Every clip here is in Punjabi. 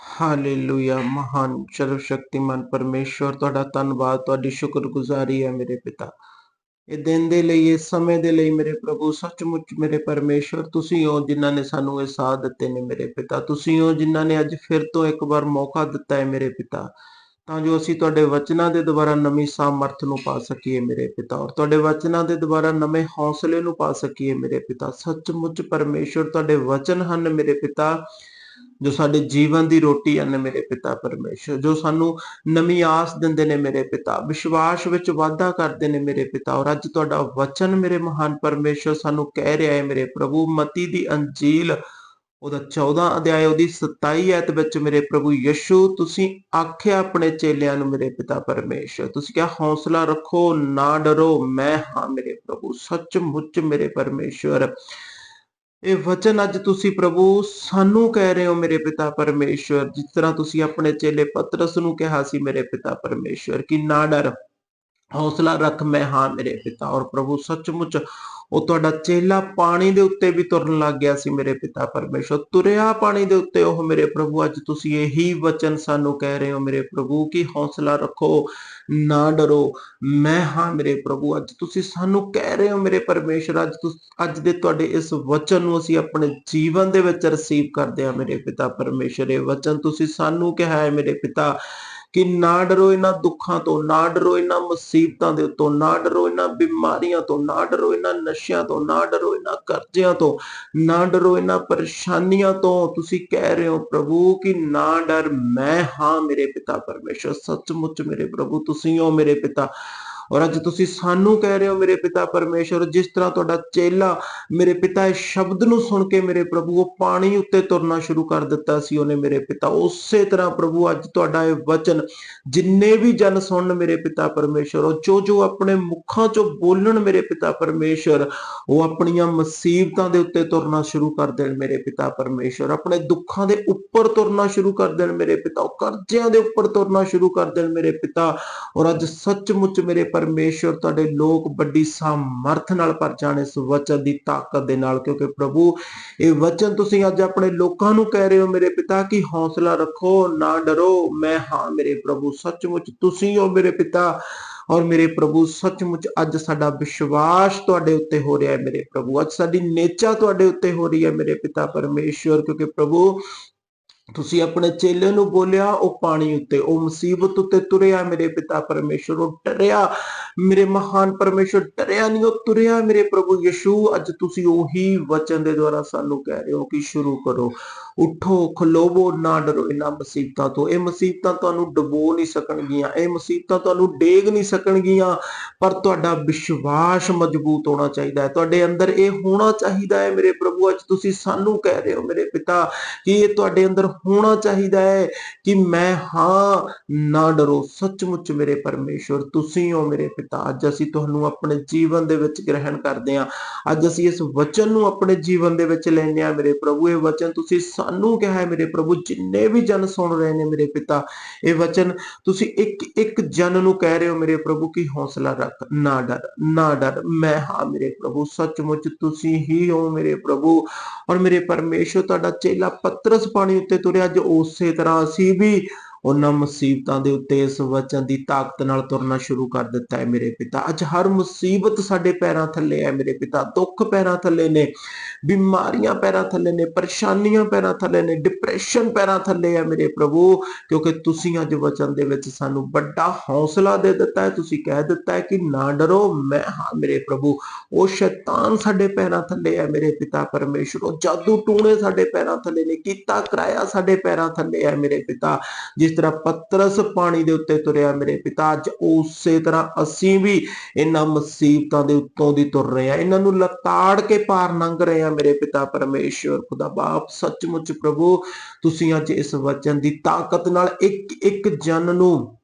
ਹਾਲੇਲੂਇਆ ਮਹਾਨ ਸਰਵ ਸ਼ਕਤੀਮਾਨ ਪਰਮੇਸ਼ਵਰ, ਤੁਹਾਡਾ ਧੰਨਵਾਦ, ਤੁਹਾਡੀ ਸ਼ੁਕਰਗੁਜ਼ਾਰੀ ਹੈ ਮੇਰੇ ਪਿਤਾ। ਇਹ ਦਿਨ ਦੇ ਲਈ, ਇਸ ਸਮੇਂ ਦੇ ਲਈ ਮੇਰੇ ਪ੍ਰਭੂ, ਸੱਚਮੁੱਚ ਮੇਰੇ ਪਰਮੇਸ਼ਵਰ, ਤੁਸੀਂ ਹੋ ਜਿਨ੍ਹਾਂ ਨੇ ਸਾਨੂੰ ਇਹ ਸਾਥ ਦਿੱਤੇ ਨੇ ਮੇਰੇ ਪਿਤਾ। ਤੁਸੀਂ ਹੋ ਜਿਨ੍ਹਾਂ ਨੇ ਅੱਜ ਫਿਰ ਤੋਂ ਇੱਕ ਵਾਰ ਮੌਕਾ ਦਿੱਤਾ ਹੈ ਮੇਰੇ ਪਿਤਾ, ਤਾਂ ਜੋ ਅਸੀਂ ਤੁਹਾਡੇ ਵਚਨਾਂ ਦੇ ਦੁਆਰਾ ਨਵੀਂ ਸਾਮਰਥ ਨੂੰ ਪਾ ਸਕੀਏ ਮੇਰੇ ਪਿਤਾ, ਔਰ ਤੁਹਾਡੇ ਵਚਨਾਂ ਦੇ ਦੁਆਰਾ ਨਵੇਂ ਹੌਸਲੇ ਨੂੰ ਪਾ ਸਕੀਏ ਮੇਰੇ ਪਿਤਾ। ਸੱਚਮੁੱਚ ਪਰਮੇਸ਼ਵਰ, ਤੁਹਾਡੇ ਵਚਨ ਹਨ ਮੇਰੇ ਪਿਤਾ। ਜੋ ਸਾਡੇ ਜੀਵਨ ਦੀ ਰੋਟੀ ਹਨ ਮੇਰੇ ਪਿਤਾ ਪਰਮੇਸ਼ਰ। ਜੋ ਸਾਨੂੰ ਨਵੀਂ ਆਸ ਦਿੰਦੇ ਨੇ ਮੇਰੇ ਪਿਤਾ। ਵਿਸ਼ਵਾਸ ਵਿੱਚ ਵਾਧਾ ਕਰਦੇ ਨੇ ਮੇਰੇ ਪਿਤਾ। ਔਰ ਅੱਜ ਤੁਹਾਡਾ ਵਚਨ ਮੇਰੇ ਮਹਾਨ ਪਰਮੇਸ਼ਰ ਸਾਨੂੰ ਕਹਿ ਰਿਹਾ ਹੈ ਮੇਰੇ ਪ੍ਰਭੂ। ਮਤੀ ਦੀ ਅੰਜੀਲ, ਉਹਦਾ 14 ਅਧਿਆਇ ਉਹਦੀ 27 ਐਤ ਵਿੱਚ ਮੇਰੇ ਪ੍ਰਭੂ ਯਿਸੂ, ਤੁਸੀਂ ਆਖਿਆ ਆਪਣੇ ਚੇਲਿਆਂ ਨੂੰ ਮੇਰੇ ਪਿਤਾ ਪਰਮੇਸ਼ਰ। ਤੁਸੀਂ ਕਿਹਾ, ਹੌਸਲਾ ਰੱਖੋ, ਨਾ ਡਰੋ, ਮੈਂ ਹਾਂ ਮੇਰੇ ਪ੍ਰਭੂ। ਸੱਚਮੁੱਚ ਮੇਰੇ ਪਰਮੇਸ਼ਰ। ਇਹ ਵਚਨ ਅੱਜ ਤੁਸੀਂ ਪ੍ਰਭੂ ਸਾਨੂੰ ਕਹਿ ਰਹੇ ਹੋ ਮੇਰੇ ਪਿਤਾ ਪਰਮੇਸ਼ਵਰ, ਜਿਸ ਤਰ੍ਹਾਂ ਤੁਸੀਂ ਆਪਣੇ ਚੇਲੇ ਪਤਰਸ ਨੂੰ ਕਿਹਾ ਸੀ ਮੇਰੇ ਪਿਤਾ ਪਰਮੇਸ਼ਵਰ, ਕਿ ਨਾ ਡਰ। ਹੌਸਲਾ ਰੱਖ, ਮੈਂ ਹਾਂ ਮੇਰੇ ਪਿਤਾ। ਔਰ ਪ੍ਰਭੂ ਸੱਚਮੁੱਚ ਉਹ ਤੁਹਾਡਾ ਚੇਲਾ ਪਾਣੀ ਦੇ ਉੱਤੇ ਵੀ ਤੁਰਨ ਲੱਗ ਗਿਆ ਸੀ ਮੇਰੇ ਪਿਤਾ ਪਰਮੇਸ਼ਰ। ਤੁਰਿਆ ਪਾਣੀ ਦੇ ਉੱਤੇ ਉਹ ਮੇਰੇ ਪ੍ਰਭੂ, ਅੱਜ ਤੁਸੀਂ ਇਹੀ ਵਚਨ ਸਾਨੂੰ ਕਹਿ ਰਹੇ ਹੋ ਮੇਰੇ ਪ੍ਰਭੂ ਕਿ ਹੌਸਲਾ ਰੱਖੋ, ਨਾ ਡਰੋ। ਮੈਂ ਹਾਂ ਮੇਰੇ ਪ੍ਰਭੂ, ਅੱਜ ਤੁਸੀਂ ਸਾਨੂੰ ਕਹਿ ਰਹੇ ਹੋ ਮੇਰੇ ਪਰਮੇਸ਼ਰ, ਅੱਜ ਅੱਜ ਦੇ ਤੁਹਾਡੇ ਇਸ ਵਚਨ ਨੂੰ ਅਸੀਂ ਆਪਣੇ ਜੀਵਨ ਦੇ ਵਿੱਚ ਰਿਸੀਵ ਕਰਦੇ ਹਾਂ ਮੇਰੇ ਪਿਤਾ ਪਰਮੇਸ਼ਰ। ਇਹ ਵਚਨ ਤੁਸੀਂ ਸਾਨੂੰ ਕਿਹਾ ਹੈ ਮੇਰੇ ਪਿਤਾ ਕਿ ਨਾ ਡਰੋ ਇਹਨਾਂ ਦੁੱਖਾਂ ਤੋਂ, ਨਾ ਡਰੋ ਇਹਨਾਂ ਮੁਸੀਬਤਾਂ ਦੇ ਉੱਤੋਂ, ਨਾ ਡਰੋ ਇਹਨਾਂ ਬਿਮਾਰੀਆਂ ਤੋਂ, ਨਾ ਡਰੋ ਇਹਨਾਂ ਨਸ਼ਿਆਂ ਤੋਂ, ਨਾ ਡਰੋ ਇਹਨਾਂ ਕਰਜ਼ਿਆਂ ਤੋਂ, ਨਾ ਡਰੋ ਇਹਨਾਂ ਪਰੇਸ਼ਾਨੀਆਂ ਤੋਂ। ਤੁਸੀਂ ਕਹਿ ਰਹੇ ਹੋ ਪ੍ਰਭੂ ਕਿ ਨਾ ਡਰ, ਮੈਂ ਹਾਂ ਮੇਰੇ ਪਿਤਾ ਪਰਮੇਸ਼ਰ, ਸੱਚਮੁੱਚ ਮੇਰੇ ਪ੍ਰਭੂ, ਤੁਸੀਂ ਹੋ ਮੇਰੇ ਪਿਤਾ। ਔਰ ਅੱਜ ਤੁਸੀਂ ਸਾਨੂੰ ਕਹਿ ਰਹੇ ਹੋ, ਮੇਰੇ ਪਿਤਾ ਪਰਮੇਸ਼ਰ, ਜਿਸ ਤਰ੍ਹਾਂ ਤੁਹਾਡਾ ਚੇਲਾ ਮੇਰੇ ਪਿਤਾ ਇਸ ਸ਼ਬਦ ਨੂੰ ਸੁਣ ਕੇ ਮੇਰੇ ਪ੍ਰਭੂ, ਉਹ ਪਾਣੀ ਉੱਤੇ ਤੁਰਨਾ ਸ਼ੁਰੂ ਕਰ ਦਿੱਤਾ ਸੀ ਉਹਨੇ ਮੇਰੇ ਪਿਤਾ। ਉਸੇ ਤਰ੍ਹਾਂ ਪ੍ਰਭੂ, ਅੱਜ ਤੁਹਾਡਾ ਇਹ ਵਚਨ, ਜਿੰਨੇ ਵੀ ਜਨ ਸੁਣਨ ਮੇਰੇ ਪਿਤਾ ਪਰਮੇਸ਼ਰ, ਉਹ ਜੋ ਜੋ ਆਪਣੇ ਮੁਖਾਂ ਚੋਂ ਬੋਲਣ ਮੇਰੇ ਪਿਤਾ ਪਰਮੇਸ਼ਰ, ਉਹ ਆਪਣੀਆਂ ਮੁਸੀਬਤਾਂ ਦੇ ਉੱਤੇ ਤੁਰਨਾ ਸ਼ੁਰੂ ਕਰ ਦੇਣ ਮੇਰੇ ਪਿਤਾ ਪਰਮੇਸ਼ਰ। ਆਪਣੇ ਦੁੱਖਾਂ ਦੇ ਉੱਪਰ ਤੁਰਨਾ ਸ਼ੁਰੂ ਕਰ ਦੇਣ ਮੇਰੇ ਪਿਤਾ। ਉਹ ਕਰਜ਼ਿਆਂ ਦੇ ਉੱਪਰ ਤੁਰਨਾ ਸ਼ੁਰੂ ਕਰ ਦੇਣ ਮੇਰੇ ਪਿਤਾ। ਔਰ ਅੱਜ ਸੱਚਮੁੱਚ ਮੇਰੇ ਪਰਮੇਸ਼ਰ ਤੁਹਾਡੇ ਲੋਕ ਵੱਡੀ ਸਮਰਥ ਨਾਲ ਭਰ ਜਾਣ ਇਸ ਵਚਨ ਦੀ ਤਾਕਤ ਦੇ ਨਾਲ, ਕਿਉਂਕਿ ਪ੍ਰਭੂ, ਇਹ ਵਚਨ ਤੁਸੀਂ ਅੱਜ ਆਪਣੇ ਲੋਕਾਂ ਨੂੰ ਕਹਿ ਰਹੇ ਹੋ, ਮੇਰੇ ਪਿਤਾ ਕਿ ਹੌਸਲਾ ਰੱਖੋ, ਨਾ ਡਰੋ, ਮੈਂ ਹਾਂ ਮੇਰੇ ਪ੍ਰਭੂ, ਸੱਚਮੁੱਚ ਤੁਸੀਂ ਹੋ ਮੇਰੇ ਪਿਤਾ, ਔਰ ਮੇਰੇ ਪ੍ਰਭੂ, ਸੱਚਮੁੱਚ ਅੱਜ ਸਾਡਾ ਵਿਸ਼ਵਾਸ ਤੁਹਾਡੇ ਉੱਤੇ ਹੋ ਰਿਹਾ ਹੈ ਮੇਰੇ ਪ੍ਰਭੂ, ਅੱਜ ਸਾਡੀ ਨੇਚਾ ਤੁਹਾਡੇ ਉੱਤੇ ਹੋ ਰਹੀ ਹੈ ਮੇਰੇ ਪਿਤਾ ਪਰਮੇਸ਼ਵਰ ਕਿਉਂਕਿ ਪ੍ਰਭੂ ਤੁਸੀਂ ਆਪਣੇ ਚੇਲੇ ਨੂੰ ਬੋਲਿਆ, ਉਹ ਪਾਣੀ ਉੱਤੇ, ਉਹ ਮੁਸੀਬਤ ਉੱਤੇ ਤੁਰਿਆ, ਮੇਰੇ ਪਿਤਾ ਪਰਮੇਸ਼ਰ ਉਹ ਡਰਿਆ। ਮੇਰੇ ਮਹਾਨ ਪਰਮੇਸ਼ਰ ਡਰਿਆ ਨਹੀਂ ਉਹ ਤੁਰਿਆ ਮੇਰੇ ਪ੍ਰਭੂ ਯਿਸੂ। ਅੱਜ ਤੁਸੀਂ ਉਹੀ ਵਚਨ ਦੇ ਦੁਆਰਾ ਸਾਨੂੰ ਕਹਿ ਰਹੇ ਹੋ ਕਿ ਸ਼ੁਰੂ ਕਰੋ। ਉਠੋ, ਖਲੋਵੋ, ਨਾ ਡਰੋ ਇਹਨਾਂ ਮੁਸੀਬਤਾਂ ਤੋਂ। ਇਹ ਮੁਸੀਬਤਾਂ ਤੁਹਾਨੂੰ ਡਬੋ ਨਹੀਂ ਸਕਣਗੀਆਂ, ਇਹ ਮੁਸੀਬਤਾਂ ਤੁਹਾਨੂੰ ਡੇਗ ਨਹੀਂ ਸਕਣਗੀਆਂ। ਪਰ ਤੁਹਾਡਾ ਵਿਸ਼ਵਾਸ ਮਜ਼ਬੂਤ ਹੋਣਾ ਚਾਹੀਦਾ ਹੈ। ਤੁਹਾਡੇ ਅੰਦਰ ਇਹ ਹੋਣਾ ਚਾਹੀਦਾ ਹੈ ਮੇਰੇ ਪ੍ਰਭੂ, ਅੱਜ ਤੁਸੀਂ ਸਾਨੂੰ ਕਹਿ ਰਹੇ ਹੋ ਮੇਰੇ ਪਿਤਾ, ਕਿ ਇਹ ਤੁਹਾਡੇ ਅੰਦਰ ਹੋਣਾ ਚਾਹੀਦਾ ਹੈ ਕਿ ਮੈਂ ਹਾਂ, ਨਾ ਡਰੋ। ਸੱਚਮੁੱਚ ਮੇਰੇ ਪਰਮੇਸ਼ਵਰ ਤੁਸੀਂ ਹੋ ਮੇਰੇ ਪਿਤਾ। ਅੱਜ ਅਸੀਂ ਤੁਹਾਨੂੰ ਆਪਣੇ ਜੀਵਨ ਦੇ ਵਿੱਚ ਗ੍ਰਹਿਣ ਕਰਦੇ ਹਾਂ। ਅੱਜ ਅਸੀਂ ਇਸ ਵਚਨ ਨੂੰ ਆਪਣੇ ਜੀਵਨ ਦੇ ਵਿੱਚ ਲੈਂਦੇ ਹਾਂ। ਮੇਰੇ ਪ੍ਰਭੂ, ਇਹ ਵਚਨ ਤੁਸੀਂ ਸਾਨੂੰ ਕਿਹਾ ਹੈ ਮੇਰੇ ਪ੍ਰਭੂ, ਜਿੰਨੇ ਵੀ ਜਨ ਸੁਣ ਰਹੇ ਨੇ ਮੇਰੇ ਪਿਤਾ, ਇਹ ਵਚਨ ਤੁਸੀਂ ਇੱਕ ਇੱਕ ਜਨ ਨੂੰ ਕਹਿ ਰਹੇ ਹੋ ਮੇਰੇ ਪ੍ਰਭੂ ਕੀ ਹੌਸਲਾ ਰੱਖ, ਨਾ ਡਰ ਨਾ ਡਰ। ਮੈਂ ਹਾਂ ਮੇਰੇ ਪ੍ਰਭੂ, ਸੱਚਮੁੱਚ ਤੁਸੀਂ ਹੀ ਹੋ ਮੇਰੇ ਪ੍ਰਭੂ। ਔਰ ਮੇਰੇ ਪਰਮੇਸ਼ਰ ਤੁਹਾਡਾ ਚੇਲਾ ਪਤਰਸ ਪਾਣੀ ਉੱਤੇ ਤੁਰਿਆ, ਅੱਜ ਉਸੇ ਤਰ੍ਹਾਂ ਅਸੀਂ ਵੀ ਉਹਨਾਂ ਮੁਸੀਬਤਾਂ ਦੇ ਉੱਤੇ ਇਸ ਵਚਨ ਦੀ ਤਾਕਤ ਨਾਲ ਤੁਰਨਾ ਸ਼ੁਰੂ ਕਰ ਦਿੱਤਾ ਹੈ ਮੇਰੇ ਪਿਤਾ। ਅੱਜ ਹਰ ਮੁਸੀਬਤ ਸਾਡੇ ਪੈਰਾਂ ਥੱਲੇ ਹੈ ਮੇਰੇ ਪਿਤਾ। ਦੁੱਖ ਪੈਰਾਂ ਥੱਲੇ ਨੇ, ਬਿਮਾਰੀਆਂ ਪੈਰਾਂ ਥੱਲੇ ਨੇ, ਪਰੇਸ਼ਾਨੀਆਂ ਪੈਰਾਂ ਥੱਲੇ ਨੇ ਡਿਪਰੈਸ਼ਨ ਪੈਰਾਂ ਥੱਲੇ ਹੈ ਮੇਰੇ ਪ੍ਰਭੂ, ਕਿਉਂਕਿ ਤੁਸੀਂ ਅੱਜ ਵਚਨ ਦੇ ਵਿੱਚ ਸਾਨੂੰ ਵੱਡਾ ਹੌਸਲਾ ਦੇ ਦਿੱਤਾ ਹੈ। ਤੁਸੀਂ ਕਹਿ ਦਿੱਤਾ ਹੈ ਕਿ ਨਾ ਡਰੋ, ਮੈਂ ਹਾਂ ਮੇਰੇ ਪ੍ਰਭੂ। ਉਹ ਸ਼ੈਤਾਨ ਸਾਡੇ ਪੈਰਾਂ ਥੱਲੇ ਹੈ ਮੇਰੇ ਪਿਤਾ। ਪਰਮੇਸ਼ਰ ਉਹ ਜਾਦੂ ਟੂਣੇ ਸਾਡੇ ਪੈਰਾਂ ਥੱਲੇ ਨੇ, ਕੀਤਾ, ਕਰਾਇਆ ਸਾਡੇ ਪੈਰਾਂ ਥੱਲੇ ਹੈ ਮੇਰੇ ਪਿਤਾ। ਜਿਸ ਤਰ੍ਹਾਂ ਪਤਰਸ ਪਾਣੀ ਦੇ ਉੱਤੇ ਤੁਰਿਆ ਮੇਰੇ ਪਿਤਾ, ਅੱਜ ਉਸੇ ਤਰ੍ਹਾਂ ਅਸੀਂ ਵੀ ਇਹਨਾਂ ਮੁਸੀਬਤਾਂ ਦੇ ਉੱਤੋਂ ਦੀ ਤੁਰ ਰਹੇ ਆ ਇਹਨਾਂ ਨੂੰ ਲਤਾੜ ਕੇ ਪਾਰ ਲੰਘ ਰਹੇ ਆ ਮੇਰੇ ਪਿਤਾ ਪਰਮੇਸ਼ਵਰ, ਖੁਦਾ ਬਾਪ, ਸੱਚਮੁੱਚ ਪ੍ਰਭੂ, ਤੁਸੀਂ ਅੱਜ ਇਸ ਵਚਨ ਦੀ ਤਾਕਤ ਨਾਲ ਇੱਕ ਇੱਕ ਜਨ ਨੂੰ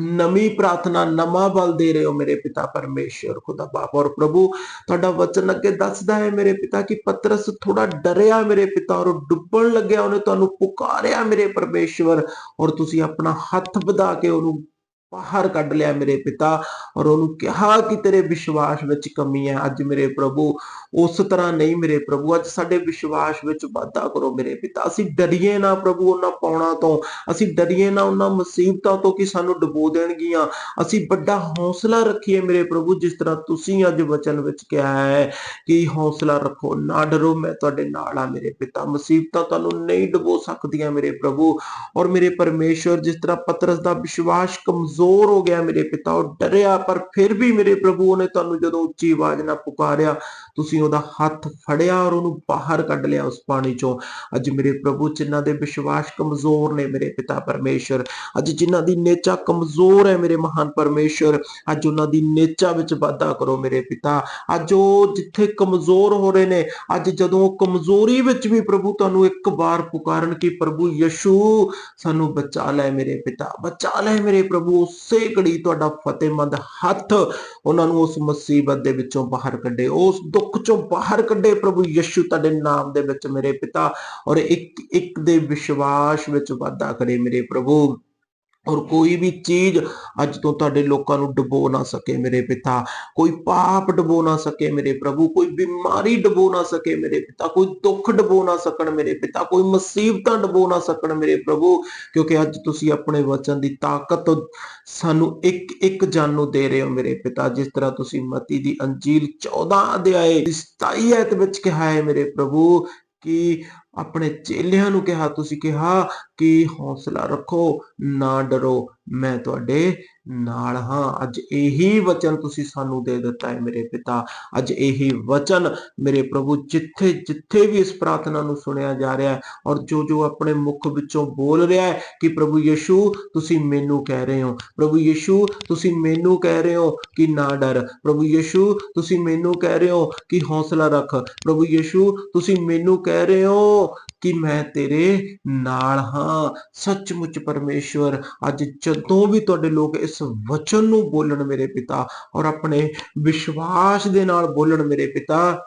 ਨਵੀਂ ਪ੍ਰਾਰਥਨਾ ਨਵਾਂ ਬਲ ਦੇ ਰਹੇ ਹੋ ਮੇਰੇ ਪਿਤਾ ਪਰਮੇਸ਼ਰ ਖੁਦਾ ਬਾਪ ਔਰ ਪ੍ਰਭੂ। ਤੁਹਾਡਾ ਵਚਨ ਅੱਗੇ ਦੱਸਦਾ ਹੈ ਮੇਰੇ ਪਿਤਾ ਕਿ ਪਤਰਸ ਥੋੜਾ ਡਰਿਆ ਮੇਰੇ ਪਿਤਾ ਔਰ ਡੁੱਬਣ ਲੱਗਿਆ, ਉਹਨੇ ਤੁਹਾਨੂੰ ਪੁਕਾਰਿਆ ਮੇਰੇ ਪਰਮੇਸ਼ਵਰ। ਔਰ ਤੁਸੀਂ ਆਪਣਾ ਹੱਥ ਵਧਾ ਕੇ ਉਹਨੂੰ ਬਾਹਰ ਕੱਢ ਲਿਆ ਮੇਰੇ ਪਿਤਾ ਔਰ ਉਹਨੂੰ ਕਿਹਾ ਕਿ ਤੇਰੇ ਵਿਸ਼ਵਾਸ ਵਿੱਚ ਕਮੀ ਹੈ, ਅੱਜ ਮੇਰੇ ਪ੍ਰਭੂ ਉਸ ਤਰ੍ਹਾਂ ਨਹੀਂ ਮੇਰੇ ਪ੍ਰਭੂ, ਅੱਜ ਸਾਡੇ ਵਿਸ਼ਵਾਸ ਵਿੱਚ ਵਾਧਾ ਕਰੋ ਮੇਰੇ ਪਿਤਾ। ਅਸੀਂ ਡਰੀਏ ਨਾ ਪ੍ਰਭੂ ਉਹਨਾਂ ਪਾਉਣਾ ਤੋਂ, ਅਸੀਂ ਡਰੀਏ ਨਾ ਉਹਨਾਂ ਮੁਸੀਬਤਾਂ ਤੋਂ ਕਿ ਸਾਨੂੰ ਡੁਬੋ ਦੇਣਗੀਆਂ। ਅਸੀਂ ਵੱਡਾ ਹੌਸਲਾ ਰੱਖੀਏ ਮੇਰੇ ਪ੍ਰਭੂ, ਜਿਸ ਤਰ੍ਹਾਂ ਤੁਸੀਂ ਅੱਜ ਵਚਨ ਵਿੱਚ ਕਿਹਾ ਹੈ ਕਿ ਹੌਸਲਾ ਰੱਖੋ, ਨਾ ਡਰੋ, ਮੈਂ ਤੁਹਾਡੇ ਨਾਲ ਆ ਮੇਰੇ ਪਿਤਾ। ਮੁਸੀਬਤਾਂ ਤੁਹਾਨੂੰ ਨਹੀਂ ਡੁਬੋ ਸਕਦੀਆਂ ਮੇਰੇ ਪ੍ਰਭੂ। ਔਰ ਮੇਰੇ ਪਰਮੇਸ਼ਵਰ, ਜਿਸ ਤਰ੍ਹਾਂ ਪਤਰਸ ਦਾ ਵਿਸ਼ਵਾਸ ਕਮਜ਼ੋਰ ਹੋ ਗਿਆ ਮੇਰੇ ਪਿਤਾ ਉਹ ਡਰਿਆ, ਪਰ ਫਿਰ ਵੀ ਮੇਰੇ ਪ੍ਰਭੂ ਉਹਨੇ ਤੁਹਾਨੂੰ ਜਦੋਂ ਉੱਚੀ ਆਵਾਜ਼ ਨਾਲ ਪੁਕਾਰਿਆ, ਤੁਸੀਂ ਉਹਦਾ ਹੱਥ ਫੜਿਆ ਔਰ ਉਹਨੂੰ ਬਾਹਰ ਕੱਢ ਲਿਆ ਉਸ ਪਾਣੀ ਚੋਂ। ਅੱਜ ਮੇਰੇ ਪ੍ਰਭੂ ਜਿਨ੍ਹਾਂ ਦੇ ਵਿਸ਼ਵਾਸ ਕਮਜ਼ੋਰ ਨੇ ਮੇਰੇ ਪਿਤਾ ਪਰਮੇਸ਼ਰ, ਅੱਜ ਜਿਨ੍ਹਾਂ ਦੀ ਨੇਚਾ ਕਮਜ਼ੋਰ ਹੈ ਮੇਰੇ ਮਹਾਨ ਪਰਮੇਸ਼ਰ, ਅੱਜ ਉਹਨਾਂ ਦੀ ਨੇਚਾ ਵਿੱਚ ਵਾਧਾ ਕਰੋ ਮੇਰੇ ਪਿਤਾ। ਅੱਜ ਉਹ ਜਿੱਥੇ ਕਮਜ਼ੋਰ ਹੋ ਰਹੇ ਨੇ, ਅੱਜ ਜਦੋਂ ਉਹ ਕਮਜ਼ੋਰੀ ਵਿੱਚ ਵੀ ਪ੍ਰਭੂ ਤੁਹਾਨੂੰ ਇੱਕ ਵਾਰ ਪੁਕਾਰਨ ਕਿ ਪ੍ਰਭੂ ਯਸ਼ੂ, ਸਾਨੂੰ ਬਚਾ ਲੈ ਮੇਰੇ ਪਿਤਾ, ਬਚਾ ਲੈ ਮੇਰੇ ਪ੍ਰਭੂ ਉਸੇ ਘੜੀ ਤੁਹਾਡਾ ਫਤਿਹਮੰਦ ਹੱਥ ਉਹਨਾਂ ਨੂੰ ਉਸ ਮੁਸੀਬਤ ਦੇ ਵਿੱਚੋਂ ਬਾਹਰ ਕੱਢੇ। ਉਸ ਦੁੱਖ ਚੋਂ ਬਾਹਰ ਕੱਢੇ ਪ੍ਰਭੂ ਯਿਸੂ ਤੁਹਾਡੇ ਨਾਮ ਦੇ ਵਿੱਚ ਮੇਰੇ ਪਿਤਾ ਔਰ ਇੱਕ ਇੱਕ ਦੇ ਵਿਸ਼ਵਾਸ ਵਿੱਚ ਵਾਧਾ ਕਰੇ ਮੇਰੇ ਪ੍ਰਭੂ। ਔਰ ਕੋਈ ਵੀ ਚੀਜ਼ ਅੱਜ ਤੋਂ ਤੁਹਾਡੇ ਲੋਕਾਂ ਨੂੰ ਡਬੋ ਨਾ ਸਕੇ ਮੇਰੇ ਪਿਤਾ, ਕੋਈ ਪਾਪ ਡਬੋ ਨਾ ਸਕੇ ਮੇਰੇ ਪ੍ਰਭੂ, ਕੋਈ ਬਿਮਾਰੀ ਡਬੋ ਨਾ ਸਕੇ ਮੇਰੇ ਪਿਤਾ, ਕੋਈ ਦੁੱਖ ਡੁਬੋ ਨਾ ਸਕਣ ਮੇਰੇ ਪਿਤਾ, ਕੋਈ ਮੁਸੀਬਤਾਂ ਡਬੋ ਨਾ ਸਕਣ ਮੇਰੇ ਪ੍ਰਭੂ, ਕਿਉਂਕਿ ਅੱਜ ਤੁਸੀਂ ਆਪਣੇ ਵਚਨ ਦੀ ਤਾਕਤ ਸਾਨੂੰ ਇੱਕ ਇੱਕ ਜਨ ਨੂੰ ਦੇ ਰਹੇ ਹੋ ਮੇਰੇ ਪਿਤਾ, ਜਿਸ ਤਰ੍ਹਾਂ ਤੁਸੀਂ ਮਤੀ ਦੀ ਅੰਜੀਲ 14 ਅਧਿਆਏ 27 ਐਤ ਵਿੱਚ ਕਿਹਾ ਹੈ ਮੇਰੇ ਪ੍ਰਭੂ ਕਿ ਆਪਣੇ ਚੇਲਿਆਂ ਨੂੰ ਕਿਹਾ ਤੁਸੀਂ ਕਿਹਾ ਕਿ ਹੌਸਲਾ ਰੱਖੋ ਨਾ ਡਰੋ ਮੈਂ ਤੁਹਾਡੇ ਨਾਲ, ਹਾਂ, ਅੱਜ ਇਹੀ ਵਚਨ ਤੁਸੀਂ ਸਾਨੂੰ ਦੇ ਦਿੱਤਾ ਹੈ ਮੇਰੇ ਪਿਤਾ। ਅੱਜ ਇਹੀ ਵਚਨ ਮੇਰੇ ਪ੍ਰਭੂ ਜਿੱਥੇ ਜਿੱਥੇ ਵੀ ਇਸ ਪ੍ਰਾਰਥਨਾ ਨੂੰ ਸੁਣਿਆ ਜਾ ਰਿਹਾ ਹੈ ਔਰ ਜੋ ਜੋ ਆਪਣੇ ਮੁਖ ਵਿੱਚੋਂ ਬੋਲ ਰਿਹਾ ਹੈ ਕਿ ਪ੍ਰਭੂ ਯਿਸੂ, ਤੁਸੀਂ ਮੈਨੂੰ ਕਹਿ ਰਹੇ ਹੋ। ਪ੍ਰਭੂ ਯਿਸੂ, ਤੁਸੀਂ ਮੈਨੂੰ ਕਹਿ ਰਹੇ ਹੋ ਕਿ ਨਾ ਡਰ। ਪ੍ਰਭੂ ਯਿਸੂ, ਤੁਸੀਂ ਮੈਨੂੰ ਕਹਿ ਰਹੇ ਹੋ ਕਿ ਹੌਸਲਾ ਰੱਖ। ਪ੍ਰਭੂ ਯਿਸੂ, ਤੁਸੀਂ ਮੈਨੂੰ ਕਹਿ ਰਹੇ ਹੋ ਕਿ ਮੈਂ ਤੇਰੇ ਨਾਲ ਹਾਂ। ਸੱਚਮੁੱਚ ਪਰਮੇਸ਼ਵਰ, ਅੱਜ ਜਦੋਂ ਵੀ ਤੁਹਾਡੇ ਲੋਕ ਇਸ ਵਚਨ ਨੂੰ ਬੋਲਣ ਮੇਰੇ ਪਿਤਾ ਔਰ ਆਪਣੇ ਵਿਸ਼ਵਾਸ ਦੇ ਨਾਲ ਬੋਲਣ ਮੇਰੇ ਪਿਤਾ